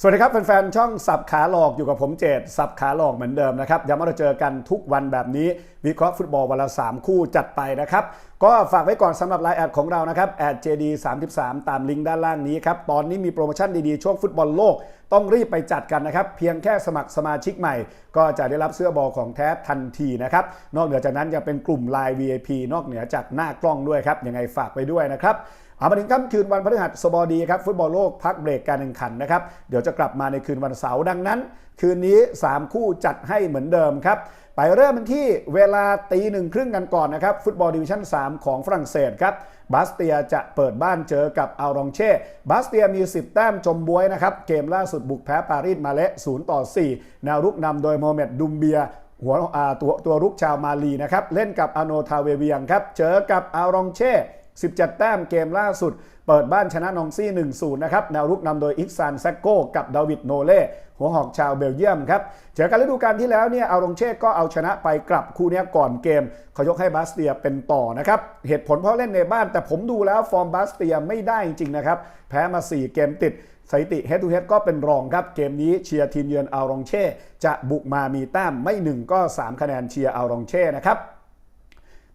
สวัสดีครับแฟนๆช่องสับขาหลอกอยู่กับผมเจตสับขาหลอกเหมือนเดิมนะครับย้ำว่าเราเจอกันทุกวันแบบนี้วิเคราะห์ฟุตบอลวันละ 3 คู่จัดไปนะครับ ก็ฝากไว้ก่อนสำหรับไลน์แอดของเรานะครับแอด JD 3 3ตามลิงก์ด้านล่างนี้ครับ ตอนนี้มีโปรโมชั่นดีๆ ช่วงฟุตบอลโลก ต้องรีบไปจัดกันนะครับ เพียงแค่สมัครสมาชิกใหม่ ก็จะได้รับเสื้อบอลของแท้ทันทีนะครับ นอกเหนือจากนั้นยังเป็นกลุ่ม Line VIP นอกเหนือจากหน้ากล้องด้วยครับยังไงฝากไปด้วยนะครับ เอามาถึงค่ำคืนวันพฤหัสบดีครับฟุตบอลโลกพักเบรกการแข่งขันนะครับเดี๋ยวจะกลับมาในคืนวันเสาร์ดังนั้น คืนนี้ 3 คู่จัดให้เหมือนเดิมครับไปเริ่มกันที่เวลาตีหนึ่งครึ่งกันก่อนนะครับ ฟุตบอลดิวิชั่น 3 ของฝรั่งเศสครับบาสเตียจะเปิดบ้านเจอกับอารองเช่ บาสเตียมี 10 แต้มจมบวยนะครับ เกมล่าสุดบุกแพ้ปารีสมาเละ0ต่อ 4 แนวรุกนำโดยโมเมดดุมเบียหัวตัวตัวรุกชาวมาลีนะครับ เล่นกับอโนทาเวเวียงครับ เจอกับอารองเช่ 17 แต้มเกมล่าสุด เปิดบ้านชนะนองซี่ 1-0 นะครับแนวรุกนำโดยอิกซานแซกโก้กับดาวิดโนเล่หัวหอกชาวเบลเยียมครับเจอกันฤดูกาลที่แล้วเนี่ยอารงเช่ก็เอาชนะไปกลับคู่นี้ก่อนเกมเขายกให้บาสเตียเป็นต่อนะครับเหตุผลเพราะเล่นในบ้าน แต่ผมดูแล้วฟอร์มบาสเตียไม่ได้จริงๆนะครับแพ้มา 4 เกมติดสถิติเฮดทูเฮดก็เป็นรองครับ เกมนี้เชียร์ทีมเยือนอารองเช่ จะบุกมามีแต้มไม่ 1 ก็ 3 คะแนนเชียร์อารองเช่นะครับ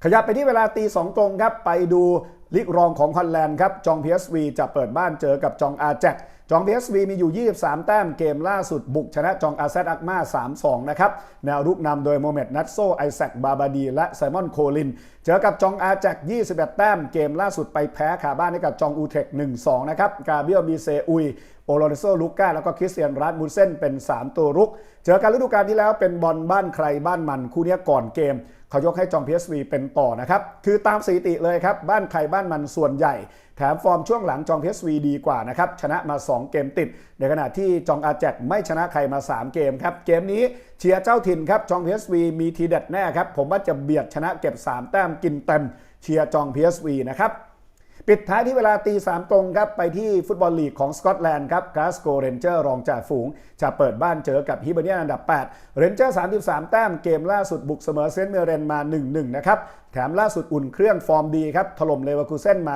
ขยับไปที่เวลาตีสองตรงครับไปดูลีกรองของฮอลแลนด์ครับจอง PSV จะเปิดบ้านเจอกับจองอาแจกจอง PSV มีอยู่ 23 แต้มเกมล่าสุดบุกชนะจองอาเซตอักมา3-2 นะครับ แนวรุกนำโดยโมเมดนัตโซ ไอแซคบาบาดี และไซมอนโคลิน เจอกับจองอาแจก21 แต้มเกมล่าสุดไปแพ้ขาบ้านให้กับจองอูเทค 1-2 นะครับ กาเบียลมีเซอุยโอโลเนโซลูก้า แล้วก็คริสเตียนรัดมูเซนเป็น 3 ตัวรุก เจอกันฤดูกาลที่แล้วเป็นบอลบ้านใครบ้านมันคู่นี้ก่อนเกม เขายกให้จอง PSV เป็นต่อนะครับ คือตามสถิติเลยครับ บ้านใครบ้านมันส่วนใหญ่ แถมฟอร์มช่วงหลังจอง PSV ดีกว่านะครับ ชนะมา 2 เกมติด ในขณะที่จองอาแจกไม่ชนะใครมา 3 เกมครับ เกมนี้เชียร์เจ้าถิ่นครับจอง PSV มีทีเด็ดแน่ครับ ผมว่าจะเบียดชนะเก็บ 3 แต้มกินเต็มเชียร์จอง PSV นะครับ ปิดท้ายที่เวลาตีสามตรงครับ ไปที่ฟุตบอลลีกของสกอตแลนด์ครับกราสโกเรนเจอร์รองจ่าฝูง จะเปิดบ้านเจอกับฮิเบเนียนอันดับ 8 เรนเจอร์ 33 แต้มเกมล่าสุดบุกเสมอเซนต์เมเรนมา 1-1 นะครับ แถมล่าสุดอุ่นเครื่องฟอร์มดีครับ ถล่มเลเวอร์คูเซนมา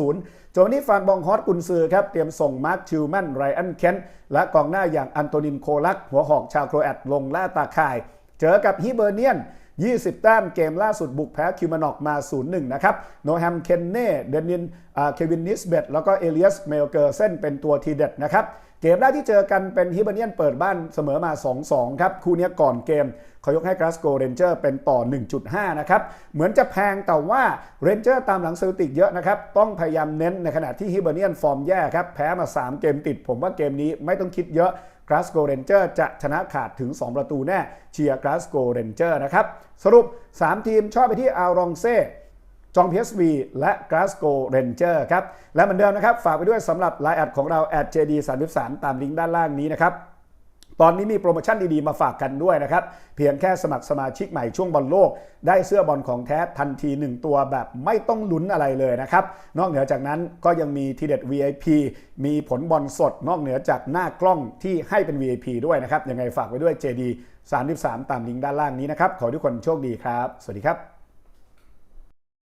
3-0 โจนี่ฟานบองฮอตกุนซือครับ เตรียมส่งมาร์คชิลแมนไรอันเคนและกองหน้าอย่างอันโตนินโคลัก หัวหอกชาวโครแอตลงล่าตาข่าย เจอกับฮิเบเนียน 20 แต้มเกมล่าสุดบุกแพ้คิวมานอกมา 0-1 นะครับโนแฮมเคนเน่เดนินเควินนิสเบตแล้วก็เอเลียสเมลเกอร์เซนเป็นตัวทีเด็ดนะครับเกมแรกที่เจอกันเป็นฮิเบเนียนเปิดบ้านเสมอมา 2-2 ครับ คู่นี้ก่อนเกมเขายกให้กราสโกเรนเจอร์เป็นต่อ 1.5 นะครับ เหมือนจะแพงแต่ว่าเรนเจอร์ตามหลังเซลติกเยอะนะครับ ต้องพยายามเน้นในขณะที่ฮิเบเนียนฟอร์มแย่ครับ แพ้มา 3 เกมติด ผมว่าเกมนี้ไม่ต้องคิดเยอะ กราสโกเรนเจอร์จะชนะขาดถึง 2 ประตูแน่เชียร์กราสโกเรนเจอร์นะครับสรุป 3 ทีมชอบไปที่อารองเซ่จอง PSV และ Glasgow Ranger ครับ และเหมือนเดิมนะครับ ฝากไปด้วยสำหรับไลน์แอดของเรา @jd33 ตามลิงก์ด้านล่างนี้นะครับ ตอนนี้มีโปรโมชั่นดีๆ มาฝากกันด้วยนะครับ เพียงแค่สมัครสมาชิกใหม่ช่วงบอลโลก ได้เสื้อบอลของแท้ทันที 1 ตัวแบบไม่ต้องลุ้นอะไรเลยนะครับ นอกเหนือจากนั้นก็ยังมีทีเด็ด VIP มีผลบอลสด นอกเหนือจากหน้ากล้องที่ให้เป็น VIP ด้วยนะครับ ยังไงฝากไว้ด้วย JD 33 ตามลิงก์ด้านล่างนี้นะครับ ขอทุกคนโชคดีครับ สวัสดีครับ